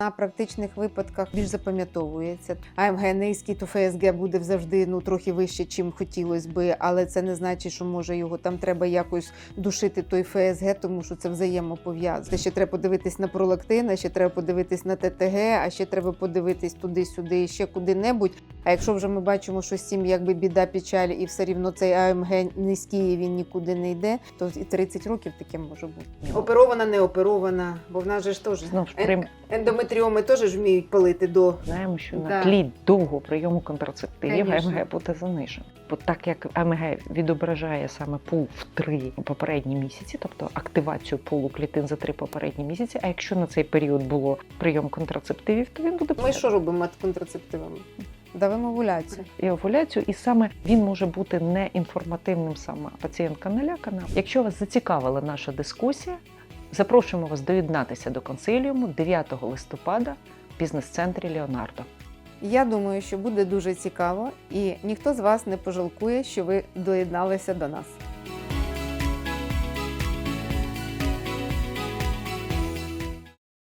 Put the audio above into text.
На практичних випадках більш запам'ятовується. АМГ низький, то ФСГ буде завжди ну трохи вище, чим хотілося би, але це не значить, що може його там треба якось душити той ФСГ, тому що це взаємопов'язано. Ще треба подивитись на пролактин, а ще треба подивитись на ТТГ, а ще треба подивитись туди-сюди, і ще куди-небудь. А якщо вже ми бачимо, що з цим якби біда, печаль, і все рівно цей АМГ низький, і він нікуди не йде, то і 30 років таке може бути. Оперована, не оперована, бо в нас же ж теж Знову ж прим... ендометріоми теж ж вміють палити до знаємо, що Да. на тлі довгого прийому контрацептивів. АМГ буде занижено. Бо так як АМГ відображає саме пул в три попередні місяці, тобто активацію пулу клітин за три попередні місяці. А якщо на цей період було прийом контрацептивів, то він буде Ми що робимо з контрацептивами? Давимо овуляцію. і овуляцію, і саме він може бути неінформативним саме пацієнтка налякана. Якщо вас зацікавила наша дискусія, запрошуємо вас доєднатися до консиліуму 9 листопада в бізнес-центрі Леонардо. Я думаю, що буде дуже цікаво, і ніхто з вас не пожалкує, що ви доєдналися до нас.